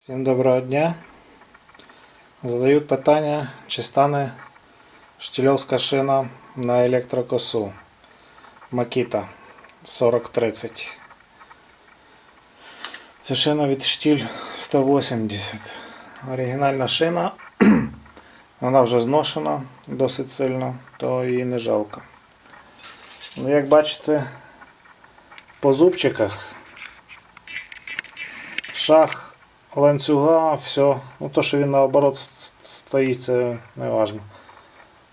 Всім доброго дня. Задають питання, чи стане штільовська шина на електрокосу Makita 4030. Це шина від штіль 180. Оригінальна шина. Вона вже зношена досить сильно, то її не жалко. Ну, як бачите, по зубчиках шах ланцюга, все. Ну то, що він наоборот стоїть, це не важно.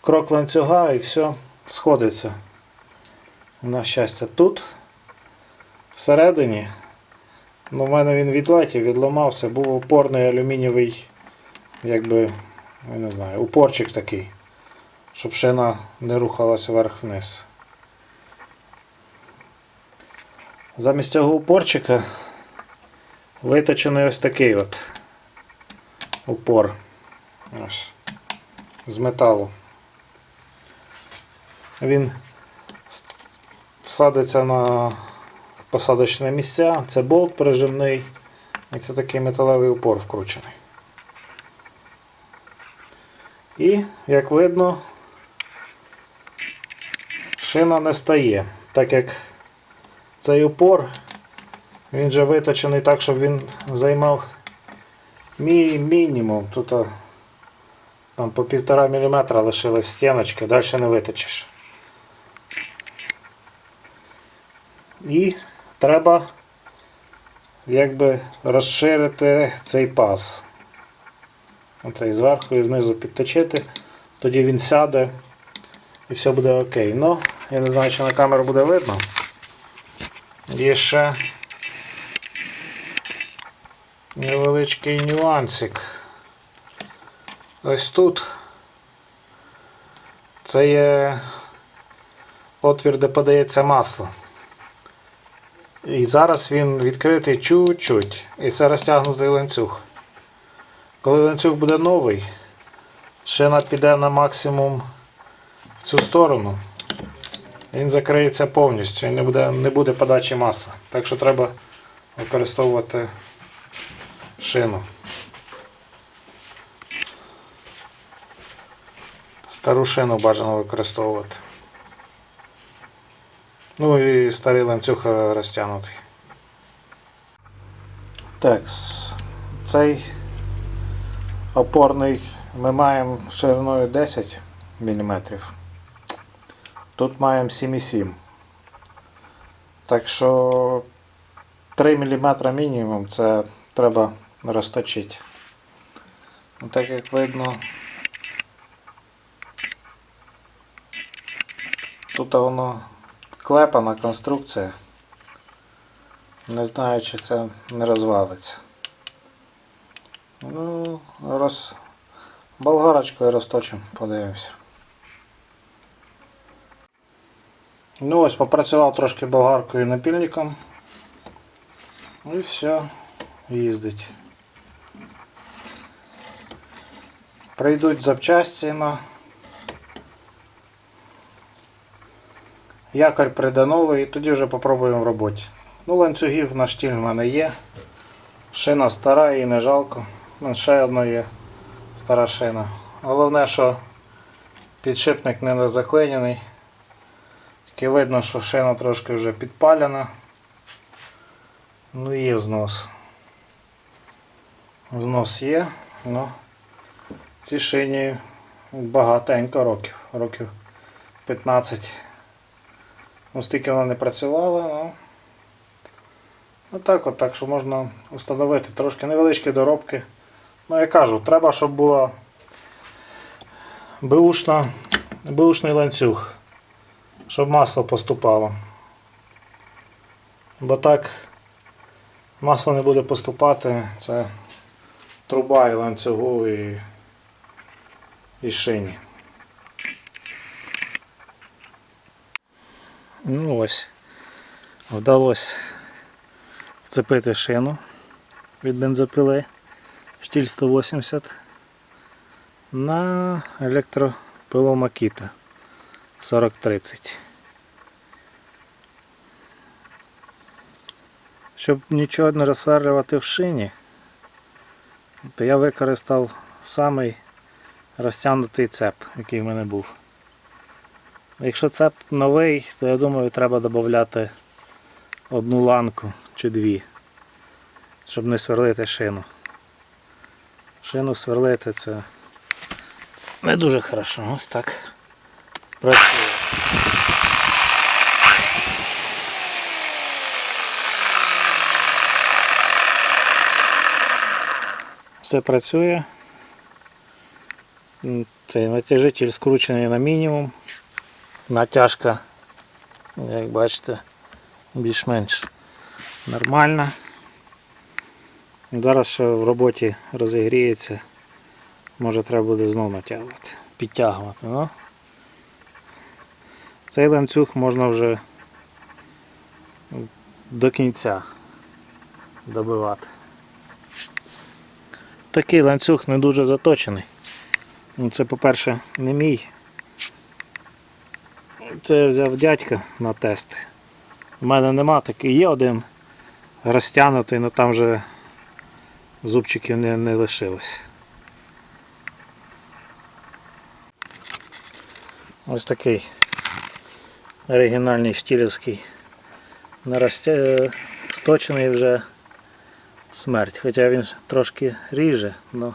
Крок ланцюга і все сходиться. На щастя, тут всередині. Ну, в мене він відлетів, відламався, був опорний алюмінієвий, якби, я не знаю, упорчик такий, щоб шина не рухалася вверх-вниз. Замість цього упорчика виточений ось такий от упор. Ось. З металу. Він садиться на посадочне місця. Це болт прижимний. І це такий металевий упор вкручений. І, як видно, шина не стає, так як цей упор він же виточений так, щоб він займав мі мінімум. Тут там по півтора міліметра лишилась стіночка, далі не виточиш. І треба якби розширити цей паз. Оцей зверху і знизу підточити, тоді він сяде і все буде окей. Ну, я не знаю, чи на камеру буде видно. Є ще невеличкий нюансик. Ось тут це є отвір, де подається масло. І зараз він відкритий чуть-чуть. І це розтягнутий ланцюг. Коли ланцюг буде новий, шина піде на максимум в цю сторону. Він закриється повністю і не буде, не буде подачі масла. Так що треба використовувати шину. Стару шину бажано використовувати. Ну і старий ланцюг е, розтягнутий. Так, цей опорний ми маємо шириною 10 мм. Тут маємо 7,7. Так що 3 мм мінімум це треба розточити. Ну, так як видно, тут воно клепана конструкція. Не знаю, чи це не розвалиться. Ну, роз... болгарочкою розточимо, подивимося. Ну ось попрацював трошки болгаркою напільником. І все, їздить. Прийдуть запчасті на якорь прийде новий і тоді вже попробуємо в роботі. Ну, ланцюгів на штіль в мене є. Шина стара, її не жалко. Ну, ще одна є стара шина. Головне, що підшипник не заклинений. Тільки видно, що шина трошки вже підпалена. Ну і є знос. Знос є, ну цій шині багатенько років, років 15. Ну, стільки вона не працювала, ну. Отак от, так що можна встановити трошки невеличкі доробки. Ну я кажу, треба, щоб була беушна, беушний ланцюг, щоб масло поступало. Бо так масло не буде поступати, це труба і ланцюгу і, і шині. Ну ось, вдалося вцепити шину від бензопили штіль 180 на електропилу Makita 4030. Щоб нічого не розсверлювати в шині, то я використав самий розтягнутий цеп, який в мене був. Якщо цеп новий, то я думаю, треба додати одну ланку чи дві, щоб не сверлити шину. Шину сверлити це не дуже хорошо. Ось так працює. Все працює. Цей натяжитель скручений на мінімум. Натяжка, як бачите, більш-менш нормальна. Зараз ще в роботі розігріється. Може треба буде знову натягувати, підтягувати. Ну. Цей ланцюг можна вже до кінця добивати. Такий ланцюг не дуже заточений. Ну, Це, по-перше, не мій. Це взяв дядька на тест. У мене нема такий, є один розтягнутий, але там вже зубчиків не, не лишилось. Ось такий оригінальний штілівський. Не розтя... е, сточений вже смерть. Хоча він трошки ріже, але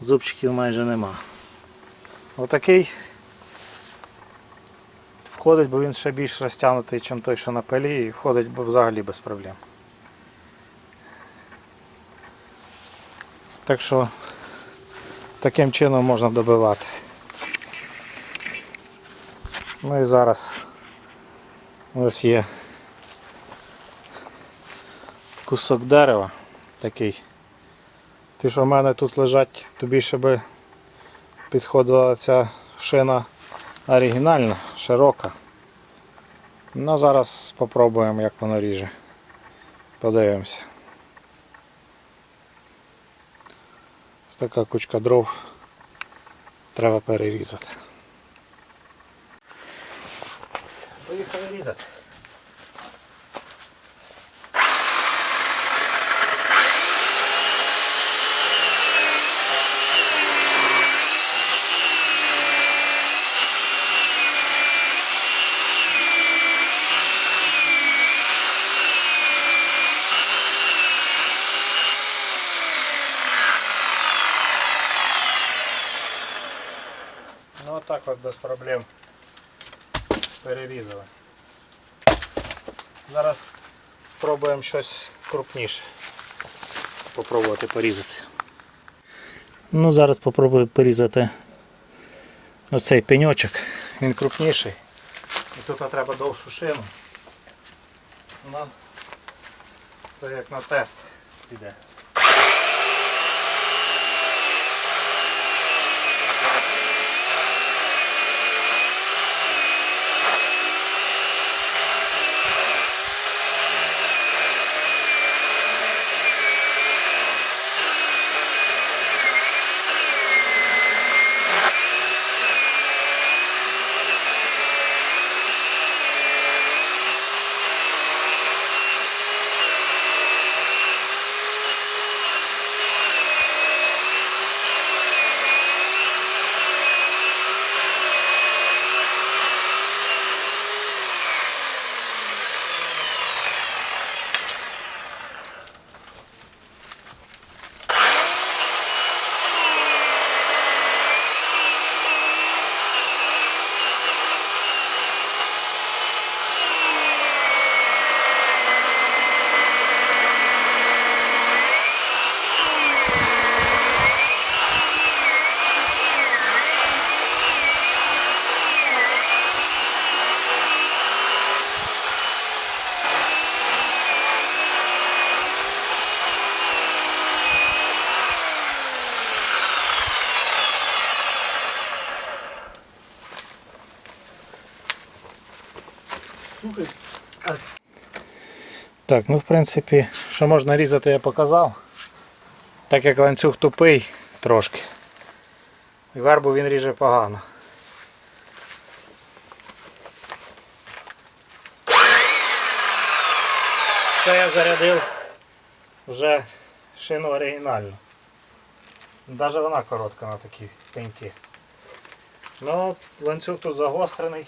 зубчиків майже нема. Отакий входить, бо він ще більш розтягнутий, ніж той, що на пилі, і входить взагалі без проблем. Так що таким чином можна добивати. Ну і зараз ось є кусок дерева такий. Ті, що в мене тут лежать, то більше би підходила ця шина оригінальна, широка. Ну зараз спробуємо як воно ріже. Подивимося. Ось така кучка дров треба перерізати. Поїхали різати. Ну отак от без проблем перерізали. Зараз спробуємо щось крупніше. Попробувати порізати. Ну зараз попробую порізати оцей пеньочок. Він крупніший. І тут треба довшу шину. Ну, це як на тест піде. Так, ну в принципі, що можна різати, я показав. Так як ланцюг тупий трошки. І вербу він ріже погано. Це я зарядив вже шину оригінальну. Навіть вона коротка на такі пеньки. Ну, ланцюг тут загострений.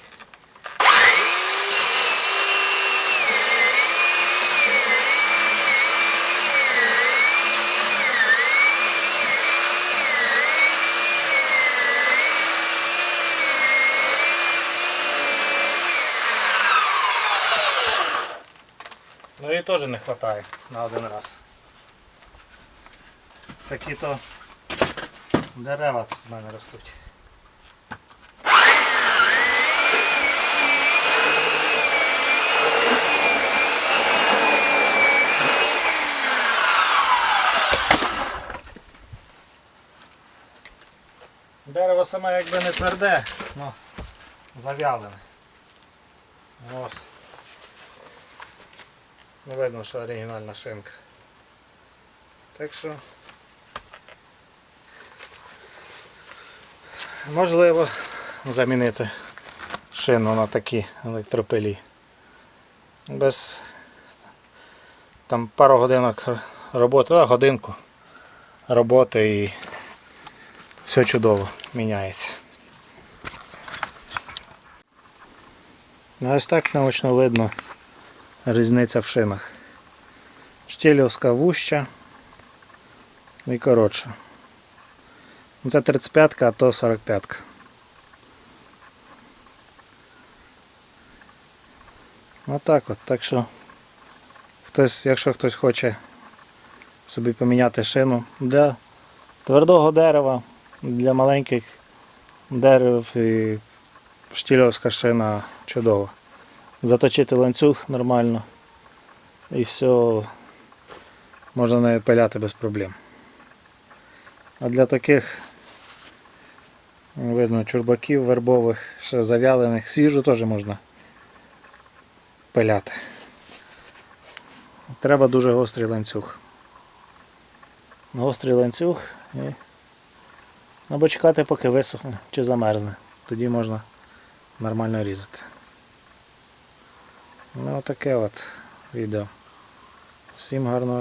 Ну теж не вистачає на один раз. Такі то дерева тут в мене ростуть. Дерево саме якби не тверде, ну зав'ялене. Ось. Не видно, що оригінальна шинка. Так що можливо замінити шину на такі електропилі. Без там пару годинок роботи, а годинку роботи і все чудово міняється. Ну, Ось так наочно видно різниця в шинах. Штілівська вуща і коротша. Це 35-ка, а то 45-ка. Отак от. Так що хтось, якщо хтось хоче собі поміняти шину для твердого дерева, для маленьких дерев і штільовська шина чудова. Заточити ланцюг нормально і все можна нею пиляти без проблем. А для таких видно чурбаків вербових, ще зав'ялених, свіжу теж можна пиляти. Треба дуже гострий ланцюг. Гострий ланцюг і або чекати поки висохне чи замерзне. Тоді можна нормально різати. Ну таке от відео. Всім гарного